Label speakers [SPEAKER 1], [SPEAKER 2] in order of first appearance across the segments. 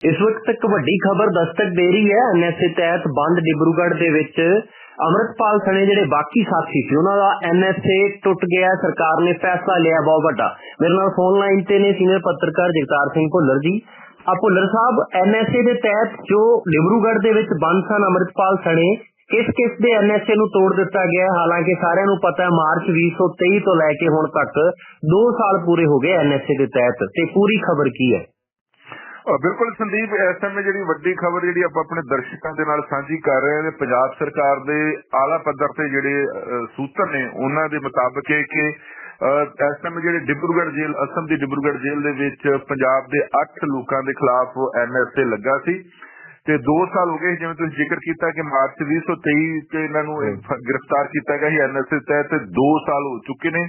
[SPEAKER 1] ਇਸ ਵਕਤ ਇੱਕ ਵੱਡੀ ਖਬਰ ਦਸਤਕ ਦੇ ਰਹੀ ਹੈ। ਐਨਐਸਏ ਤਹਿਤ ਬੰਦ ਡਿਬਰੂਗੜ੍ਹ ਦੇ ਵਿੱਚ ਅਮਰਤਪਾਲ ਸਣੇ ਜਿਹੜੇ ਬਾਕੀ ਸਾਥੀ ਸੀ, ਉਹਨਾਂ ਦਾ ਐਨਐਸਏ ਟੁੱਟ ਗਿਆ ਸਰਕਾਰ ਨੇ ਫੈਸਲਾ ਲਿਆ ਬਹੁਤ ਵੱਡਾ। ਮੇਰੇ ਨਾਲ ਫੋਨ ਲਾਈਨ ਤੇ ਨੇ ਸੀਨੀਅਰ ਪੱਤਰਕਾਰ ਜਗਤਾਰ ਸਿੰਘ ਭੁੱਲਰ ਜੀ। ਆ ਭੁੱਲਰ ਸਾਹਿਬ ਐਨਐਸਏ ਦੇ ਤਹਿਤ ਜੋ ਡਿਬਰੂਗੜ੍ਹ ਦੇ ਵਿੱਚ ਬੰਦ ਸਨ ਅਮਰਤਪਾਲ ਸਣੇ, ਕਿਸ ਕਿਸ ਦੇ ਐਨਐਸਏ ਨੂੰ ਤੋੜ ਦਿੱਤਾ ਗਿਆ ਹਾਲਾਂਕਿ ਸਾਰਿਆਂ ਨੂੰ ਪਤਾ ਹੈ, ਮਾਰਚ 2023 ਤੋਂ ਲੈ ਕੇ ਹੁਣ ਤੱਕ 2 ਸਾਲ ਪੂਰੇ ਹੋ ਗਏ ਐਨਐਸਏ ਦੇ ਤਹਿਤ। ਤੇ ਪੂਰੀ ਖਬਰ ਕੀ ਹੈ?
[SPEAKER 2] ਬਿਲਕੁਲ ਸੰਦੀਪ ਇਸ ਸਮੇਂ ਜਿਹੜੀ ਵੱਡੀ ਖਬਰ ਜਿਹੜੀ ਆਪਾਂ ਆਪਣੇ ਦਰਸ਼ਕਾਂ ਦੇ ਨਾਲ ਸਾਂਝੀ ਕਰ ਰਹੇ ਹਾਂ ਕਿ ਪੰਜਾਬ ਸਰਕਾਰ ਦੇ ਆਲਾ ਪੱਧਰ ਤੇ ਜਿਹੜੇ ਸੂਤਰ ਨੇ ਉਹਨਾਂ ਦੇ ਮੁਤਾਬਕ ਇਹ ਕਿ ਇਸ ਸਮੇਂ ਜਿਹੜੇ ਡਿਬਰੂਗੜ੍ਹ ਜੇਲ੍ਹ ਅਸਮ ਦੀ ਡਿਬਰੂਗੜ੍ਹ ਜੇਲ੍ਹ ਦੇ ਵਿੱਚ ਪੰਜਾਬ ਦੇ 8 ਲੋਕਾਂ ਦੇ ਖਿਲਾਫ ਐਨਐਸਏ ਲੱਗਾ ਸੀ ਤੇ 2 ਸਾਲ ਹੋ ਗਏ ਜਿਵੇਂ ਤੁਸੀਂ ਜ਼ਿਕਰ ਕੀਤਾ ਕਿ ਮਾਰਚ 2023 ਚ ਇਹਨਾਂ ਨੂੰ ਗ੍ਰਿਫਤਾਰ ਕੀਤਾ ਗਿਆ ਸੀ ਐਨਐਸਏ ਤਹਿਤ 2 ਸਾਲ ਹੋ ਚੁੱਕੇ ਨੇ।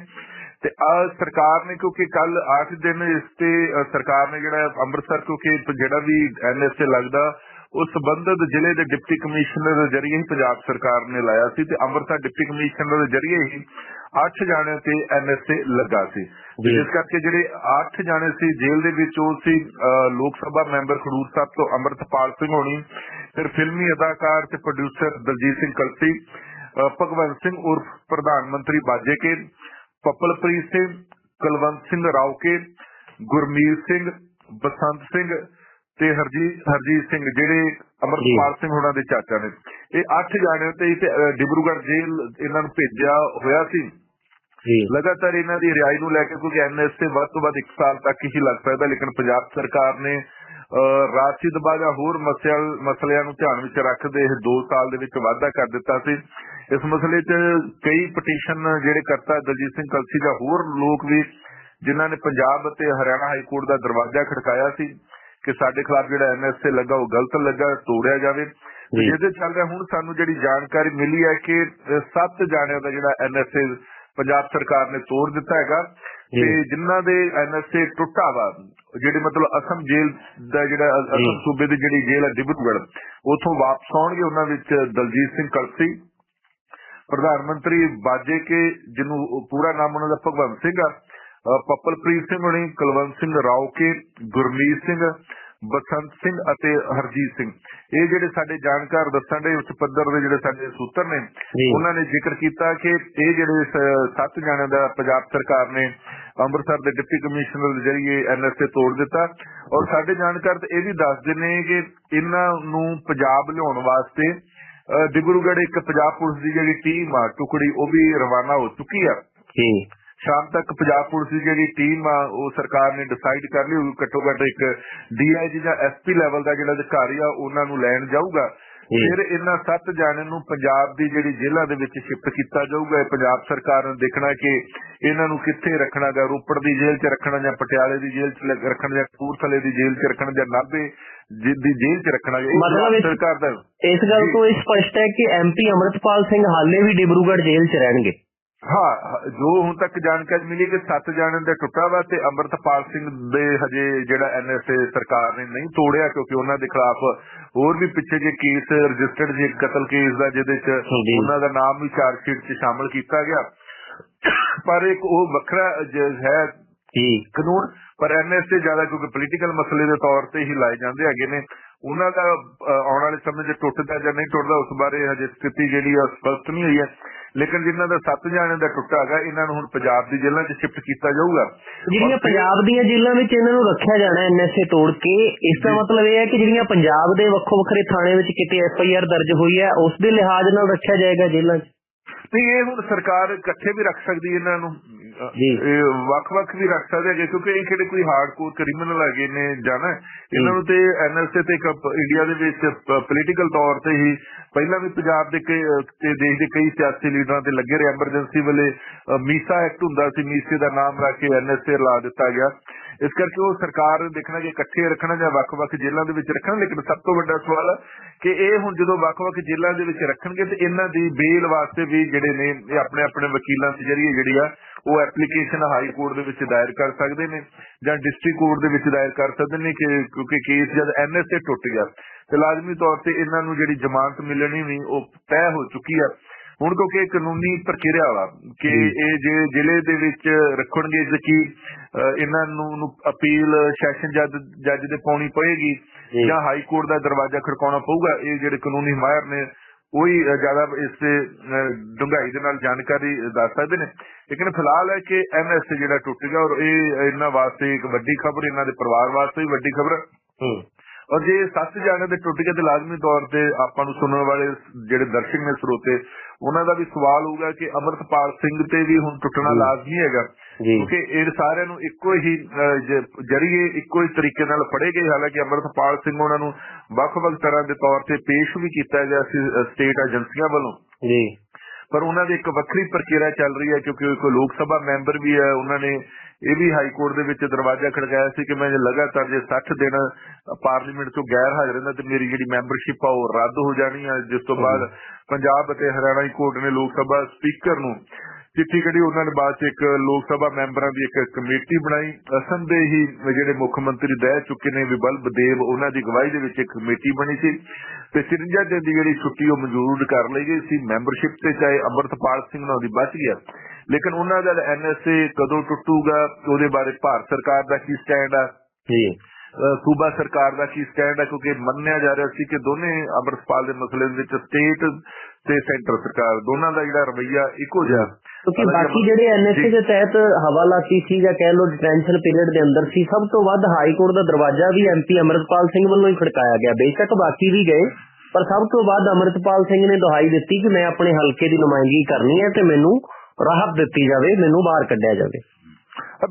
[SPEAKER 2] ਤੇ ਆ ਸਰਕਾਰ ਨੇ ਕਿਉਂਕਿ ਕੱਲ 8 ਦਿਨ ਇਸ ਤੇ ਸਰਕਾਰ ਨੇ ਜਿਹੜਾ ਅੰਮ੍ਰਿਤਸਰ ਕਿਉਂਕਿ ਜਿਹੜਾ ਵੀ ਐਨਐਸਏ ਲੱਗਦਾ ਉਸ ਸੰਬੰਧਿਤ ਜ਼ਿਲ੍ਹੇ ਦੇ ਡਿਪਟੀ ਕਮਿਸ਼ਨਰ ਦੇ ਜ਼ਰੀਏ ਹੀ ਪੰਜਾਬ ਸਰਕਾਰ ਨੇ ਲਾਇਆ ਸੀ ਤੇ ਅੰਮ੍ਰਿਤਸਰ ਡਿਪਟੀ ਕਮਿਸ਼ਨਰ ਦੇ ਜ਼ਰੀਏ ਹੀ 8 ਜਾਣਿਆਂ ਤੇ ਐਨਐਸਏ ਲੱਗਾ ਸੀ। ਜਿਸ ਕਰਕੇ ਜਿਹੜੇ 8 ਜਾਣੇ ਸੀ ਜੇਲ੍ਹ ਦੇ ਵਿੱਚ ਉਹ ਸੀ ਲੋਕ ਸਭਾ ਮੈਂਬਰ ਖਡੂਰ ਸਾਹਿਬ ਤੋਂ ਅੰਮ੍ਰਿਤਪਾਲ ਸਿੰਘ ਹੋਣੀ ਫਿਰ ਫਿਲਮੀ ਅਦਾਕਾਰ ਤੇ ਪ੍ਰੋਡਿਊਸਰ ਦਲਜੀਤ ਸਿੰਘ ਕਲਸੀ ਭਗਵੰਤ ਸਿੰਘ ਉਰਫ ਪ੍ਰਧਾਨ ਮੰਤਰੀ ਬਾਜੇਕੇ ਪਪਲਪ੍ਰੀਤ ਸਿੰਘ ਕੁਲਵੰਤ ਸਿੰਘ ਰਾਉਕੇ ਗੁਰਮੀਤ ਸਿੰਘ ਬਸੰਤ ਸਿੰਘ ਤੇ ਹਰਜੀਤ ਹਰਜੀਤ ਸਿੰਘ ਜਿਹੜੇ ਅਮਰਪਾਲ ਸਿੰਘ ਹੋਣਾ ਦੇ ਚਾਚਾ ਨੇ। ਇਹ 8 ਜਾਣੇ ਤੇ ਡਿਬਰੂਗੜ੍ਹ ਜੇਲ੍ਹ ਇਹਨਾਂ ਨੂੰ ਭੇਜਿਆ ਹੋਇਆ ਸੀ।
[SPEAKER 1] ਜੀ।
[SPEAKER 2] ਲਗਾਤਾਰ ਇਹਨਾਂ ਦੀ ਰਿਹਾਈ ਨੂੰ ਲੈ ਕੇ ਕਿਉਂਕਿ ਐਨਐਸਏ ਵੱਧ ਤੋਂ ਵੱਧ 1 ਸਾਲ ਤੱਕ ਹੀ ਲੱਗ ਸਕਦਾ ਲੇਕਿਨ ਪੰਜਾਬ ਸਰਕਾਰ ਨੇ ਰਾਸ਼ੀ ਦਬਾਅ ਜਾਂ ਹੋਰ ਮਸਲ ਮਸਲਿਆਂ ਨੂੰ ਧਿਆਨ ਵਿੱਚ ਰੱਖਦੇ ਇਹ 2 ਸਾਲ ਦੇ ਵਿੱਚ ਵਾਅਦਾ ਕਰ ਦਿੱਤਾ ਸੀ। ਇਸ ਮਸਲੇ 'ਚ ਕਈ ਪਟੀਸ਼ਨ ਜਿਹੜੇ ਕਰਤਾ ਦਲਜੀਤ ਸਿੰਘ ਕਲਸੀ ਜਾਂ ਹੋਰ ਲੋਕ ਵੀ ਜਿਨ੍ਹਾਂ ਨੇ ਪੰਜਾਬ ਅਤੇ ਹਰਿਆਣਾ ਹਾਈ ਕੋਰਟ ਦਾ ਦਰਵਾਜ਼ਾ ਖੜਕਾਇਆ ਸੀ ਕਿ ਸਾਡੇ ਖਿਲਾਫ ਜਿਹੜਾ ਐਨਐਸਏ ਲੱਗਾ ਉਹ ਗਲਤ ਲੱਗਾ ਤੋੜਿਆ ਜਾਵੇ। ਜਿਹਦੇ ਚੱਲਦਾ ਹੁਣ ਸਾਨੂੰ ਜਿਹੜੀ ਜਾਣਕਾਰੀ ਮਿਲੀ ਹੈ ਕਿ 7 ਜਾਣਿਆਂ ਦਾ ਜਿਹੜਾ ਐਨਐਸਏ ਪੰਜਾਬ ਸਰਕਾਰ ਨੇ ਤੋੜ ਦਿੱਤਾ ਹੈਗਾ। ਤੇ ਜਿਨ੍ਹਾਂ ਦੇ ਐਨਐਸਏ ਟੁੱਟਾ ਵਾ ਜਿਹੜੇ ਮਤਲਬ ਅਸਮ ਜੇਲ੍ਹ ਦਾ ਜਿਹੜਾ। ਅਸਮ ਸੂਬੇ ਦੀ ਜਿਹੜੀ ਜੇਲ੍ਹ ਹੈ ਡਿਬਰੂਗੜ੍ਹ ਉਥੋਂ ਵਾਪਸ ਆਉਣਗੇ ਉਹਨਾਂ ਵਿੱਚ ਦਲਜੀਤ ਸਿੰਘ ਕਲਸੀ ਪ੍ਰਧਾਨ ਮੰਤਰੀ ਬਾਜੇ ਕੇ ਜਿਹਨੂੰ ਪੂਰਾ ਨਾਮ ਉਹਨਾਂ ਦਾ ਭਗਵੰਤ ਸਿੰਘ ਆ ਪੱਪਲਪ੍ਰੀਤ ਸਿੰਘ ਹੋਣੀ ਕੁਲਵੰਤ ਸਿੰਘ ਰਾਉਕੇ ਗੁਰਮੀਤ ਸਿੰਘ ਬਸੰਤ ਸਿੰਘ ਅਤੇ ਹਰਜੀਤ ਸਿੰਘ ਇਹ ਜਿਹੜੇ ਸਾਡੇ ਜਾਣਕਾਰ ਦੱਸਣ ਦੇ ਉੱਚ ਪੱਧਰ ਦੇ ਜਿਹੜੇ ਸਾਡੇ ਸੂਤਰ ਨੇ। ਉਹਨਾਂ ਨੇ ਜ਼ਿਕਰ ਕੀਤਾ ਕਿ ਇਹ ਜਿਹੜੇ ਸੱਤ ਜਣਿਆਂ ਦਾ ਪੰਜਾਬ ਸਰਕਾਰ ਨੇ ਅੰਮ੍ਰਿਤਸਰ ਦੇ ਡਿਪਟੀ ਕਮਿਸ਼ਨਰ ਦੇ ਜ਼ਰੀਏ ਐਨਐਸਏ ਤੋੜ ਦਿੱਤਾ ਔਰ ਸਾਡੇ ਜਾਣਕਾਰ ਤੇ ਇਹ ਵੀ ਦੱਸਦੇ ਨੇ ਕਿ ਇਹਨਾਂ ਨੂੰ ਪੰਜਾਬ ਲਿਆਉਣ ਵਾਸਤੇ ਡਿਬਰੂਗੜ੍ਹ ਇੱਕ ਪੰਜਾਬ ਪੁਲਿਸ ਦੀ ਜਿਹੜੀ ਟੀਮ ਆ ਟੁਕੜੀ ਉਹ ਵੀ ਰਵਾਨਾ ਹੋ ਚੁੱਕੀ ਆ
[SPEAKER 1] ਜੀ
[SPEAKER 2] ਸ਼ਾਮ ਤੱਕ ਪੰਜਾਬ ਪੁਲਿਸ ਦੀ ਜਿਹੜੀ ਟੀਮ ਆ ਉਹ ਸਰਕਾਰ ਨੇ ਡਿਸਾਈਡ ਕਰ ਲਈ ਹੋਊ ਘੱਟੋ ਘੱਟ ਇੱਕ ਡੀਆਈਜੀ ਜਾਂ ਐਸਪੀ ਲੈਵਲ ਦਾ ਜਿਹੜਾ ਅਧਿਕਾਰੀ ਆ ਉਹਨਾਂ ਨੂੰ ਲੈਣ ਜਾਊਗਾ। ਫਿਰ ਇਹਨਾਂ ਸੱਤ ਜਾਣਿਆਂ ਨੂੰ ਪੰਜਾਬ ਦੀ ਜਿਹੜੀ ਜੇਲ੍ਹਾਂ ਦੇ ਵਿੱਚ ਸ਼ਿਫਟ ਕੀਤਾ ਜਾਊਗਾ ਪੰਜਾਬ ਸਰਕਾਰ ਨੇ ਦੇਖਣਾ ਕਿ ਇਹਨਾਂ ਨੂੰ ਕਿੱਥੇ ਰੱਖਣਾ ਗਾ ਰੋਪੜ ਦੀ ਜੇਲ੍ਹ 'ਚ ਰੱਖਣਾ ਜਾਂ ਪਟਿਆਲੇ ਦੀ ਜੇਲ੍ਹ 'ਚ ਰੱਖਣਾ ਜਾਂ ਕਪੂਰਥਲੇ ਦੀ ਜੇਲ੍ਹ 'ਚ ਰੱਖਣਾ ਜਾਂ ਨਾਭੇ ਦੀ ਜੇਲ੍ਹ 'ਚ ਰੱਖਣਾ
[SPEAKER 1] ਮਤਲਬ
[SPEAKER 2] ਸਰਕਾਰ ਦਾ
[SPEAKER 1] ਇਸ ਗੱਲ। ਤੋਂ ਇਹ ਸਪਸ਼ਟ ਹੈ ਕਿ ਐਮਪੀ ਅਮਰਤਪਾਲ ਸਿੰਘ ਹਾਲੇ ਵੀ ਡਿਬਰੂਗੜ੍ਹ ਜੇਲ੍ਹ 'ਚ ਰਹਿਣਗੇ
[SPEAKER 2] ਹਾਂ ਜੋ ਹੁਣ ਤੱਕ ਜਾਣਕਾਰੀ ਮਿਲੀ ਕਿ ਸੱਤ ਜਾਣਿਆਂ ਦਾ ਟੁੱਟਾ ਵਾ ਤੇ ਅੰਮ੍ਰਿਤਪਾਲ ਸਿੰਘ ਦੇ ਹਜੇ ਜਿਹੜਾ ਐਨਐਸਏ ਸਰਕਾਰ ਨੇ ਨਹੀਂ ਤੋੜਿਆ ਕਿਉਂਕਿ ਉਹਨਾਂ ਦੇ ਖਿਲਾਫ ਹੋਰ ਵੀ ਪਿੱਛੇ ਜੇ ਕੇਸ ਰਜਿਸਟਰਡ ਇੱਕ ਕਤਲ ਕੇਸ ਦਾ ਜਿਹਦੇ ਚ
[SPEAKER 1] ਜੀ।
[SPEAKER 2] ਉਹਨਾਂ ਦਾ ਨਾਮ ਵੀ ਚਾਰਜਸ਼ੀਟ 'ਚ ਸ਼ਾਮਲ ਕੀਤਾ ਗਿਆ। ਪਰ ਇੱਕ ਉਹ ਵੱਖਰਾ ਜ- ਹੈ
[SPEAKER 1] ਜੀ।
[SPEAKER 2] ਕਾਨੂੰਨ ਪਰ ਐਨਐਸਏ ਜ਼ਿਆਦਾ ਕਿਉਂਕਿ ਪੋਲੀਟੀਕਲ ਮਸਲੇ ਦੇ ਤੌਰ ਤੇ ਹੀ ਲਾਏ ਜਾਂਦੇ ਹੈਗੇ ਨੇ। ਉਹਨਾਂ ਦਾ ਆਉਣ ਵਾਲੇ ਸਮੇਂ 'ਚ ਟੁੱਟਦਾ ਜਾਂ ਨਹੀਂ ਟੁੱਟਦਾ ਉਸ ਬਾਰੇ ਹਜੇ ਸਥਿਤੀ ਜਿਹੜੀ ਆ ਸਪਸ਼ਟ ਨਹੀਂ ਹੋਈ ਹੈ। ਲੇਕਿਨ ਜਿਨ੍ਹਾਂ ਦਾ ਸੱਤ ਜਾਣਿਆਂ ਦਾ ਟੁੱਟਾ ਹੈਗਾ ਇਹਨਾਂ ਨੂੰ ਹੁਣ ਪੰਜਾਬ ਦੀ ਜੇਲ੍ਹਾਂ 'ਚ ਸ਼ਿਫਟ ਕੀਤਾ ਜਾਊਗਾ
[SPEAKER 1] ਜਿਹੜੀਆਂ ਪੰਜਾਬ ਦੀਆਂ ਜੇਲ੍ਹਾਂ ਵਿੱਚ ਇਹਨਾਂ ਨੂੰ ਰੱਖਿਆ ਜਾਣਾ ਐਨਐਸਏ ਤੋੜ ਕੇ ਇਸ ਦਾ। ਮਤਲਬ ਇਹ ਹੈ ਕਿ ਜਿਹੜੀਆਂ ਪੰਜਾਬ ਦੇ ਵੱਖੋ ਵੱਖਰੇ ਥਾਣੇ ਵਿੱਚ ਕਿਤੇ ਐਫਆਈਆਰ ਦਰਜ ਹੋਈ ਹੈ ਉਸ ਦੇ ਲਿਹਾਜ਼ ਨਾਲ ਰੱਖਿਆ ਜਾਏਗਾ ਜੇਲ੍ਹਾਂ 'ਚ
[SPEAKER 2] ਨਹੀਂ ਇਹ ਹੁਣ ਸਰਕਾਰ ਇਕੱਠੇ ਵੀ ਰੱਖ ਸਕਦੀ ਇਹਨਾਂ ਨੂੰ। ਇਹ ਵੱਖ-ਵੱਖ ਵੀ ਰੱਖ ਸਕਦੇ ਹੈਗੇ ਕਿਉਂਕਿ ਇਹ ਕਿਹੜੇ ਕੋਈ ਹਾਰਡਕੋਰ ਕ੍ਰਿਮੀਨਲ ਹੈਗੇ ਨੇ ਜਾਣਾ ਇਹਨਾਂ ਨੂੰ ਤੇ ਐਨਐਸਏ ਤੇ ਇੰਡੀਆ ਦੇ ਵਿੱਚ ਪੋਲੀਟੀਕਲ ਤੌਰ ਤੇ ਹੀ ਪਹਿਲਾਂ ਵੀ ਪੰਜਾਬ ਦੇ ਤੇ ਦੇਸ਼ ਦੇ ਕਈ ਸਿਆਸੀ ਲੀਡਰਾਂ ਤੇ ਲੱਗੇ ਰਹੇ। ਐਮਰਜੈਂਸੀ ਵੇਲੇ ਮੀਸਾ ਐਕਟ ਹੁੰਦਾ ਸੀ ਮੀਸੇ ਦਾ ਨਾਮ ਰੱਖ ਕੇ ਐਨਐਸਏ ਲਾ ਦਿੱਤਾ ਗਿਆ। ਇਸ ਕਰਕੇ ਉਹ ਸਰਕਾਰ ਨੇ ਦੇਖਣਾ ਕਿ ਇਕੱਠੇ ਰੱਖਣਾ ਜਾਂ ਵੱਖ-ਵੱਖ ਜੇਲ੍ਹਾਂ ਦੇ ਵਿੱਚ ਰੱਖਣਾ ਲੇਕਿਨ ਸਭ ਤੋਂ ਵੱਡਾ ਸਵਾਲ ਕਿ ਇਹ ਹੁਣ ਜਦੋਂ ਵੱਖ-ਵੱਖ ਜੇਲ੍ਹਾਂ ਦੇ ਵਿੱਚ ਰੱਖਣਗੇ ਤੇ ਇਹਨਾਂ ਦੀ ਬੇਲ ਵਾਸਤੇ ਵੀ ਜਿਹੜੇ ਨੇ ਇਹ ਆਪਣੇ ਆਪਣੇ ਵਕੀਲਾਂ ਦੇ ਜ਼ਰੀਏ ਜਿਹੜੀ ਆ ਉਹ ਐਪਲੀਕੇਸ਼ਨ ਹਾਈ ਕੋਰਟ ਦੇ ਵਿੱਚ ਦਾਇਰ ਕਰ ਸਕਦੇ ਨੇ ਜਾਂ ਡਿਸਟ੍ਰਿਕਟ ਕੋਰਟ ਦੇ ਵਿੱਚ ਦਾਇਰ ਕਰ ਸਕਦੇ ਨੇ ਕਿ ਕਿਉਂਕਿ ਕੇਸ ਜਦ ਐਨਐਸਏ ਟੁੱਟ ਗਿਆ। ਤੇ ਲਾਜ਼ਮੀ ਤੌਰ ਤੇ ਇਹਨਾਂ ਨੂੰ ਜਿਹੜੀ ਜ਼ਮਾਨਤ ਮਿਲਣੀ ਵੀ ਉਹ ਤੈਅ ਹੋ ਚੁੱਕੀ ਆ। ਹੁਣ ਕਿਉਂਕਿ ਇਹ ਕਾਨੂੰਨੀ ਪ੍ਰਕਿਰਿਆ ਵਾ ਕਿ ਇਹ ਜੇ ਜ਼ਿਲ੍ਹੇ ਦੇ ਵਿੱਚ ਰੱਖਣਗੇ ਕਿ ਇਹਨਾਂ ਨੂੰ ਨੂੰ ਅਪੀਲ ਸੈਸ਼ਨ ਜੱਜ ਜੱਜ ਦੇ ਪਾਉਣੀ ਪਏਗੀ
[SPEAKER 1] ਜੀ।
[SPEAKER 2] ਹਾਈ ਕੋਰਟ ਦਾ ਦਰਵਾਜ਼ਾ ਖੜਕਾਉਣਾ ਪਊਗਾ ਇਹ ਜਿਹੜੇ ਕਾਨੂੰਨੀ ਮਾਹਿਰ ਨੇ ਉਹੀ ਅ, ਜ਼ਿਆਦਾ ਇਸ ਤੇ ਡੂੰਘਾਈ ਦੇ ਨਾਲ ਜਾਣਕਾਰੀ ਦੱਸ ਸਕਦੇ ਨੇ ਲੇਕਿਨ ਫਿਲਹਾਲ ਹੈ ਕਿ ਐਨਐਸ ਜਿਹੜਾ ਟੁੱਟ ਗਿਆ ਔਰ ਇਹ ਇਹਨਾਂ ਵਾਸਤੇ ਇੱਕ ਵੱਡੀ ਖਬਰ ਇਹਨਾਂ ਦੇ ਪਰਿਵਾਰ ਵਾਸਤੇ ਵੀ ਵੱਡੀ ਖਬਰ ਔਰ ਜੇ ਸੱਤ ਜਾਣੇ ਦੇ ਟੁੱਟ ਗਏ ਤੇ ਲਾਜ਼ਮੀ ਤੌਰ ਤੇ ਆਪਾਂ ਨੂੰ ਸੁਣਨ ਵਾਲੇ ਜਿਹੜੇ ਦਰਸ਼ਕ ਨੇ ਸਰੋਤੇ ਉਹਨਾਂ ਦਾ ਵੀ ਸਵਾਲ ਹੋਊਗਾ ਕਿ ਅਮਰਤਪਾਲ ਸਿੰਘ ਤੇ ਵੀ ਹੁਣ ਟੁੱਟਣਾ। ਲਾਜ਼ਮੀ ਹੈਗਾ ਕਿਉਂਕਿ ਇਹ ਸਾਰਿਆਂ ਨੂੰ ਇੱਕੋ ਹੀ ਜਰੀਏ ਇੱਕੋ ਹੀ ਤਰੀਕੇ ਨਾਲ ਫੜੇ ਗਏ। ਹਾਲਾਂਕਿ ਅਮਰਤਪਾਲ ਸਿੰਘ ਉਹਨਾਂ ਨੂੰ ਵੱਖ-ਵੱਖ ਤਰ੍ਹਾਂ ਦੇ ਤੌਰ ਤੇ ਪੇਸ਼ ਵੀ ਕੀਤਾ ਗਿਆ ਸੀ ਸਟੇਟ ਏਜੰਸੀਆਂ ਵੱਲੋਂ।
[SPEAKER 1] ਜੀ।
[SPEAKER 2] ਪਰ ਉਹਨਾਂ ਦੀ ਇੱਕ ਵੱਖਰੀ ਪ੍ਰਕਿਰਿਆ ਚੱਲ ਰਹੀ ਹੈ ਕਿਉਂਕਿ ਉਹ ਇੱਕ ਲੋਕ ਸਭਾ ਮੈਂਬਰ ਵੀ ਹੈ। ਉਹਨਾਂ ਨੇ ਇਹ ਵੀ ਹਾਈ ਕੋਰਟ ਦੇ ਵਿੱਚ ਦਰਵਾਜ਼ਾ ਖੜਕਾਇਆ ਸੀ ਕਿ ਮੈਂ ਜੇ ਲਗਾਤਾਰ ਜੇ 60 ਦਿਨ ਪਾਰਲੀਮੈਂਟ ਤੋਂ ਗੈਰ ਹਾਜ਼ਰ ਰਹਿੰਦਾ ਤੇ ਮੇਰੀ ਜਿਹੜੀ ਮੈਂਬਰਸ਼ਿਪ ਆ ਉਹ ਰੱਦ ਹੋ ਜਾਣੀ ਹੈ ਜਿਸ ਤੋਂ ਬਾਅਦ ਪੰਜਾਬ ਅਤੇ ਹਰਿਆਣਾ ਹਾਈ ਕੋਰਟ ਨੇ ਲੋਕ ਸਭਾ ਸਪੀਕਰ ਨੂੰ ਚਿੱਠੀ ਕੱਢੀ ਉਹਨਾਂ ਨੇ ਬਾਅਦ ਚ ਇੱਕ ਲੋਕ ਸਭਾ ਮੈਂਬਰਾਂ ਦੀ ਇੱਕ ਕਮੇਟੀ ਬਣਾਈ। ਅਸਮ ਦੇ ਹੀ ਜਿਹੜੇ ਮੁੱਖ ਮੰਤਰੀ ਰਹਿ ਚੁੱਕੇ ਨੇ ਵਿਬਲਬ ਦੇਵ ਉਹਨਾਂ ਦੀ ਅਗਵਾਈ ਦੇ ਵਿੱਚ ਇੱਕ ਕਮੇਟੀ ਬਣੀ ਸੀ। ਤੇ 53 ਦਿਨ ਦੀ ਜਿਹੜੀ ਛੁੱਟੀ ਉਹ ਮਨਜ਼ੂਰ ਕਰ ਲਈ ਗਈ ਸੀ। ਮੈਂਬਰਸ਼ਿਪ ਤੇ ਚਾਹੇ ਅਮਰਤਪਾਲ ਸਿੰਘ ਨਾਲ ਦੀ ਬਚ ਗਿਆ। ਲੇਕਿਨ ਉਹਨਾਂ ਦਾ ਐਨਐਸਏ ਕਦੋਂ ਟੁੱਟੂਗਾ ਉਹਦੇ ਬਾਰੇ ਭਾਰਤ ਸਰਕਾਰ ਦਾ ਕੀ ਸਟੈਂਡ ਆ?
[SPEAKER 1] ਜੀ।
[SPEAKER 2] ਸੂਬਾ ਸਰਕਾਰ ਦਾ ਕੀ ਸਟੈਂਡ ਹੈ ਕਿਉਂਕਿ ਮੰਨਿਆ ਜਾ ਰਿਹਾ ਸੀ ਕਿ ਦੋਨੇ ਅਮਰਪਾਲ ਦੇ ਮਸਲੇ ਦੇ ਵਿੱਚ ਸਟੇਟ ਤੇ ਸੈਂਟਰ ਸਰਕਾਰ ਦੋਨਾਂ ਦਾ ਜਿਹੜਾ ਰਵਈਆ ਇੱਕੋ ਜਿਹਾ।
[SPEAKER 1] ਕਿਉਂਕਿ ਬਾਕੀ ਜਿਹੜੇ ਐਨਐਸਏ ਦੇ ਤਹਿਤ ਹਵਾਲਾਤੀ ਸੀ ਜਾਂ ਕਹਿ ਲੋ ਡਿਟੈਂਸ਼ਨ ਪੀਰੀਅਡ ਦੇ ਅੰਦਰ ਸੀ ਸਭ ਤੋਂ ਵੱਧ ਹਾਈ ਕੋਰਟ ਦਾ ਦਰਵਾਜ਼ਾ ਵੀ ਐਮਪੀ ਅਮਰਤਪਾਲ ਸਿੰਘ ਵੱਲੋਂ ਹੀ ਖੜਕਾਇਆ ਗਿਆ। ਬੇਸ਼ੱਕ ਬਾਕੀ ਵੀ ਗਏ ਪਰ ਸਭ ਤੋਂ ਵੱਧ ਅਮਰਤਪਾਲ ਸਿੰਘ ਨੇ ਦੁਹਾਈ ਦਿੱਤੀ ਕਿ ਮੈਂ ਆਪਣੇ ਹਲਕੇ ਦੀ ਨੁਮਾਇੰਦਗੀ ਕਰਨੀ ਹੈ ਤੇ ਮੈਨੂੰ ਰਾਹਤ ਦਿੱਤੀ ਜਾਵੇ ਮੈਨੂੰ ਬਾਹਰ ਕੱਢਿਆ ਜਾਵੇ।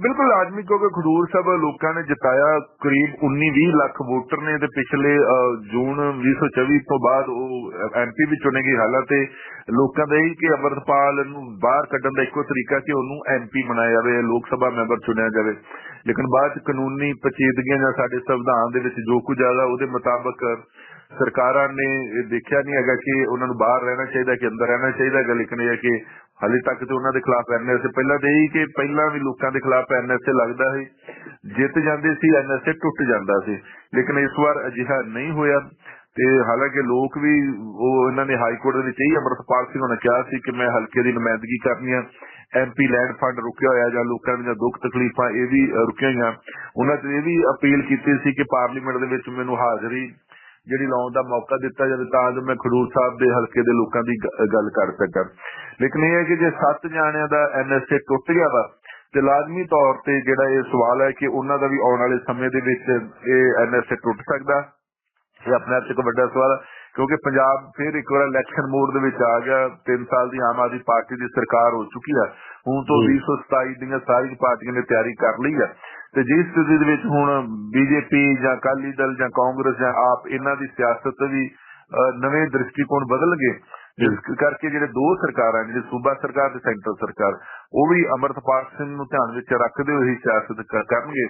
[SPEAKER 2] ਬਿਲਕੁਲ ਲਾਜ਼ਮੀ ਕਿਉਂਕਿ ਖਡੂਰ ਸਾਹਿਬ ਲੋਕਾਂ ਨੇ ਜਿਤਾਇਆ ਕਰੀਬ 19-20 ਲੱਖ ਵੋਟਰ ਨੇ ਤੇ ਪਿਛਲੇ ਜੂਨ 2024 ਤੋਂ ਬਾਅਦ ਉਹ ਐਮਪੀ ਵੀ ਚੁਣੇ ਗਏ ਹਾਲਾਂਕਿ ਲੋਕਾਂ ਦਾ ਇਹ ਕਿ ਅਮਰਪਾਲ ਨੂੰ ਬਾਹਰ ਕੱਢਣ ਦਾ ਇੱਕੋ ਤਰੀਕਾ ਕਿ ਉਹਨੂੰ ਐਮਪੀ ਬਣਾਇਆ ਜਾਵੇ, ਲੋਕ ਸਭਾ ਮੈਂਬਰ ਚੁਣਿਆ ਜਾਵੇ। ਲੇਕਿਨ ਬਾਅਦ ਚ ਕਾਨੂੰਨੀ ਪਚੀਦਗੀਆਂ ਜਾਂ ਸਾਡੇ ਸੰਵਿਧਾਨ ਦੇ ਵਿੱਚ ਜੋ ਕੁਝ ਆਦਾ ਉਹਦੇ ਮੁਤਾਬਕ ਸਰਕਾਰਾਂ ਨੇ ਦੇਖਿਆ ਨਹੀਂ ਹੈਗਾ ਕਿ ਉਹਨਾਂ ਨੂੰ ਬਾਹਰ ਰਹਿਣਾ ਚਾਹੀਦਾ, ਕਿ ਅੰਦਰ ਰਹਿਣਾ ਚਾਹੀਦਾ ਹੈਗਾ। ਲੇਕਿਨ ਇਹ ਕਿ ਹਾਲੇ ਤੱਕ ਤੇ ਉਹਨਾਂ ਦੇ ਖਿਲਾਫ ਐਨਐਸਏ ਪਹਿਲਾਂ ਤੇ ਇਹੀ ਕਿ ਪਹਿਲਾਂ ਵੀ ਲੋਕਾਂ ਦੇ ਖਿਲਾਫ ਐਨਐਸਏ ਲੱਗਦਾ ਸੀ। ਜਿੱਤ ਜਾਂਦੇ ਸੀ ਐਨਐਸਏ ਟੁੱਟ ਜਾਂਦਾ ਸੀ। ਲੇਕਿਨ ਇਸ ਵਾਰ ਅਜਿਹਾ ਨਹੀਂ ਹੋਇਆ ਤੇ ਹਾਲਾਂਕਿ ਲੋਕ ਵੀ ਉਹ ਇਹਨਾਂ ਨੇ ਹਾਈ ਕੋਰਟ ਦੇ ਵਿੱਚ ਇਹੀ ਅਮਰਤਪਾਲ ਸਿੰਘ ਨੇ ਕਿਹਾ ਸੀ ਕਿ ਮੈਂ ਹਲਕੇ ਦੀ ਨੁਮਾਇੰਦਗੀ ਕਰਨੀ ਆ ਐਮਪੀ ਲੈਂਡ ਫੰਡ ਰੁਕਿਆ ਹੋਇਆ ਜਾਂ ਲੋਕਾਂ ਦੀਆਂ ਦੁੱਖ ਤਕਲੀਫਾਂ ਇਹ ਵੀ ਅ, ਰੁਕੀਆਂ ਹੋਈਆਂ। ਉਹਨਾਂ ਤੇ ਇਹ ਵੀ ਅਪੀਲ ਕੀਤੀ ਸੀ ਕਿ ਪਾਰਲੀਮੈਂਟ ਦੇ ਵਿੱਚ ਮੈਨੂੰ ਹਾਜ਼ਰੀ ਜਿਹੜੀ ਲਾਉਣ ਦਾ ਮੌਕਾ ਦਿੱਤਾ ਜਾਵੇ ਤਾਂ ਜੋ ਮੈਂ ਖਡੂਰ ਸਾਹਿਬ ਦੇ ਹਲਕੇ ਦੇ ਲੋਕਾਂ ਦੀ ਗੱਲ ਕਰ ਸਕਾਂ। ਲੇਕਿਨ ਇਹ ਹੈ ਕਿ ਜੇ ਸੱਤ ਜਾਣਿਆਂ ਦਾ ਐਨਐਸਏ ਟੁੱਟ ਗਿਆ ਵਾ ਤੇ ਲਾਜ਼ਮੀ ਤੌਰ ਤੇ ਜਿਹੜਾ ਇਹ ਸਵਾਲ ਹੈ ਕਿ ਉਹਨਾਂ ਦਾ ਵੀ ਆਉਣ ਵਾਲੇ ਸਮੇਂ ਦੇ ਵਿੱਚ ਇਹ ਐਨਐਸਏ ਟੁੱਟ ਸਕਦਾ? ਇਹ ਆਪਣੇ ਆਪ 'ਚ ਇੱਕ ਵੱਡਾ ਸਵਾਲ ਹੈ ਕਿਉਂਕਿ ਪੰਜਾਬ ਫਿਰ ਇੱਕ ਵਾਰ ਇਲੈਕਸ਼ਨ ਮੋਡ ਦੇ ਵਿੱਚ ਆ ਗਿਆ 3 ਸਾਲ ਦੀ ਆਮ ਆਦਮੀ ਪਾਰਟੀ ਦੀ ਸਰਕਾਰ ਹੋ ਚੁੱਕੀ ਹੈ। ਹੁਣ ਤੋਂ
[SPEAKER 1] ਜੀ।
[SPEAKER 2] 227 ਦੀਆਂ ਸਾਰੀਆਂ ਪਾਰਟੀਆਂ ਨੇ ਤਿਆਰੀ ਕਰ ਲਈ ਹੈ। ਤੇ ਜਿਸ ਸਥਿਤੀ ਦੇ ਵਿੱਚ ਹੁਣ ਬੀਜੇਪੀ ਜਾਂ ਅਕਾਲੀ ਦਲ ਜਾਂ ਕਾਂਗਰਸ ਜਾਂ ਆਪ ਇਹਨਾਂ ਦੀ ਸਿਆਸਤ ਵੀ ਨਵੇਂ ਦ੍ਰਿਸ਼ਟੀਕੋਣ ਬਦਲਣਗੇ ਜਿਸ ਕਰਕੇ ਜਿਹੜੇ ਦੋ ਸਰਕਾਰਾਂ ਜਿਹੜੀ ਸੂਬਾ ਸਰਕਾਰ ਤੇ ਸੈਂਟਰ ਸਰਕਾਰ ਉਹ ਵੀ ਅਮਰਤਪਾਲ ਸਿੰਘ ਨੂੰ ਧਿਆਨ ਵਿੱਚ ਰੱਖਦੇ ਹੋਏ ਹੀ ਸਿਆਸਤ ਕਰਨਗੇ।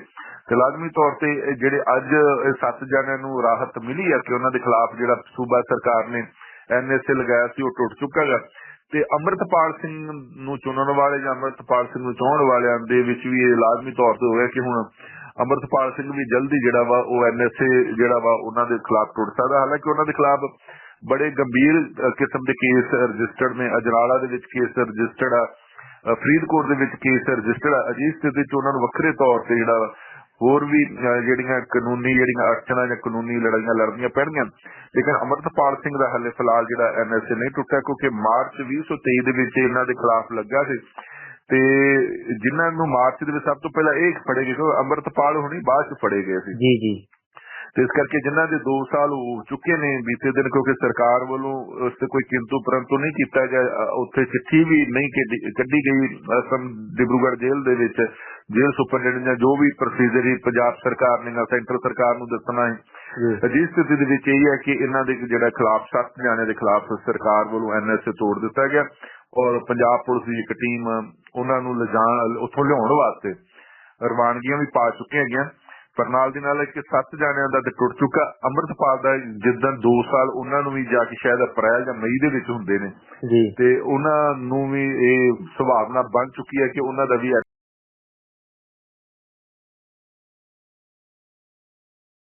[SPEAKER 2] ਤੇ ਲਾਜ਼ਮੀ ਤੌਰ ਤੇ ਜਿਹੜੇ ਅੱਜ ਸੱਤ ਜਣਿਆਂ ਨੂੰ ਰਾਹਤ ਮਿਲੀ ਹੈ ਕਿ ਉਹਨਾਂ ਦੇ ਖਿਲਾਫ ਜਿਹੜਾ ਸੂਬਾ ਸਰਕਾਰ ਨੇ ਐਨਐਸਏ ਲਗਾਇਆ ਸੀ ਉਹ ਟੁੱਟ ਚੁੱਕਾ ਹੈ ਤੇ ਅਮਰਤਪਾਲ ਸਿੰਘ ਨੂੰ ਚੁਣਨ ਵਾਲੇ ਜਾਂ ਅਮਰਤਪਾਲ ਸਿੰਘ ਨੂੰ ਚਾਹਣ ਵਾਲਿਆਂ ਦੇ ਵਿੱਚ ਵੀ ਇਹ ਲਾਜ਼ਮੀ ਤੌਰ ਤੇ ਹੋਇਆ ਕਿ ਹੁਣ ਅਮਰਤਪਾਲ ਸਿੰਘ ਵੀ ਜਲਦੀ ਜਿਹੜਾ ਵਾ ਉਹ ਐਨਐਸਏ ਜਿਹੜਾ ਵਾ ਉਹਨਾਂ ਦੇ ਖਿਲਾਫ ਟੁੱਟ ਸਕਦਾ। ਹਾਲਾਂਕਿ ਉਹਨਾਂ ਦੇ ਖਿਲਾਫ ਬੜੇ ਗੰਭੀਰ ਕਿਸਮ ਦੇ ਕੇਸ ਰਜਿਸਟਰਡ ਨੇ। ਅਜਨਾਲਾ ਦੇ ਵਿੱਚ ਕੇਸ ਰਜਿਸਟਰਡ ਆ ਫਰੀਦਕੋਟ ਦੇ ਵਿੱਚ ਕੇਸ ਰਜਿਸਟਰਡ ਆ। ਅਜਿਹੀ ਸਥਿਤੀ 'ਚ ਉਹਨਾਂ ਨੂੰ ਵੱਖਰੇ ਤੌਰ ਤੇ ਜਿਹੜਾ ਹੋਰ ਵੀ ਜਿਹੜੀਆਂ ਕਾਨੂੰਨੀ ਜਿਹੜੀਆਂ ਅੜਚਣਾਂ ਜਾਂ ਕਾਨੂੰਨੀ ਲੜਾਈਆਂ ਲੜਨੀਆਂ ਪੈਣਗੀਆਂ। ਲੇਕਿਨ ਅਮਰਤਪਾਲ ਸਿੰਘ ਦਾ ਹਾਲੇ ਫਿਲਹਾਲ ਜਿਹੜਾ ਐਨਐਸਏ ਨਹੀਂ ਟੁੱਟਿਆ ਕਿਉਂਕਿ ਮਾਰਚ 2023 ਦੇ ਵਿੱਚ ਇਹਨਾਂ ਦੇ ਖਿਲਾਫ ਲੱਗਾ ਸੀ। ਤੇ ਜਿਨ੍ਹਾਂ ਨੂੰ ਮਾਰਚ ਦੇ ਵਿੱਚ ਸਭ ਤੋਂ ਪਹਿਲਾਂ ਇਹ ਫੜੇ ਗਏ ਕਿਉਂਕਿ ਅਮਰਤਪਾਲ ਹੁਣੀ ਬਾਅਦ ਚ ਫੜੇ ਗਏ ਸੀ।
[SPEAKER 1] ਜੀ ਜੀ।
[SPEAKER 2] ਤੇ ਇਸ ਕਰਕੇ ਜਿਨ੍ਹਾਂ ਦੇ 2 ਸਾਲ ਹੋ ਚੁੱਕੇ ਨੇ ਬੀਤੇ ਦਿਨ ਕਿਉਂਕਿ ਸਰਕਾਰ ਵੱਲੋਂ ਉਸ ਤੇ ਕੋਈ ਕਿੰਤੂ ਪਰੰਤੂ ਨਹੀਂ ਕੀਤਾ ਗਿਆ ਉੱਥੇ ਚਿੱਠੀ ਵੀ ਨਹੀਂ ਕੱਢੀ- ਕੱਢੀ ਗਈ ਅਸਮ ਡਿਬਰੂਗੜ੍ਹ ਜੇਲ੍ਹ ਦੇ ਵਿੱਚ। ਜੇਲ੍ਹ ਸੁਪਰਡੈਂਟ ਜਾਂ ਜੋ ਵੀ ਪ੍ਰੋਸੀਜਰ ਹੀ ਪੰਜਾਬ ਸਰਕਾਰ ਨੇ ਜਾਂ ਸੈਂਟਰ ਸਰਕਾਰ ਨੂੰ ਦੱਸਣਾ ਹੈ। ਅਜਿਹੀ ਸਥਿਤੀ ਦੇ ਵਿੱਚ ਇਹ ਹੈ ਕਿ ਇਹਨਾਂ ਦੇ ਜਿਹੜਾ ਖਿਲਾਫ ਸੱਤ ਜਾਣਿਆਂ ਦੇ ਖਿਲਾਫ ਸਰਕਾਰ ਵੱਲੋਂ ਐਨਐਸਏ ਤੋੜ ਦਿੱਤਾ ਗਿਆ ਔਰ ਪੰਜਾਬ ਪੁਲਿਸ ਦੀ ਇੱਕ ਟੀਮ ਉਹਨਾਂ ਨੂੰ ਲਿਜਾਣ ਉੱਥੋਂ ਲਿਆਉਣ ਵਾਸਤੇ ਰਵਾਨਗੀਆਂ ਵੀ ਪਾ ਚੁੱਕੀਆਂ ਹੈਗੀਆਂ ਪਰ ਨਾਲ ਦੀ ਨਾਲ ਇੱਕ ਸੱਤ ਜਾਣਿਆਂ ਦਾ ਤੇ ਟੁੱਟ ਚੁੱਕਾ ਅੰਮ੍ਰਿਤਪਾਲ ਦਾ ਜਿੱਦਾਂ 2 ਸਾਲ ਉਹਨਾਂ ਨੂੰ ਵੀ ਜਾ ਕੇ ਸ਼ਾਇਦ ਅਪ੍ਰੈਲ ਜਾਂ ਮਈ ਦੇ ਵਿੱਚ ਹੁੰਦੇ ਨੇ। ਤੇ ਉਹਨਾਂ ਨੂੰ ਵੀ ਇਹ ਸੁਭਾਵਨਾ ਬਣ ਚੁੱਕੀ ਹੈ ਕਿ ਉਹਨਾਂ ਦਾ ਵੀ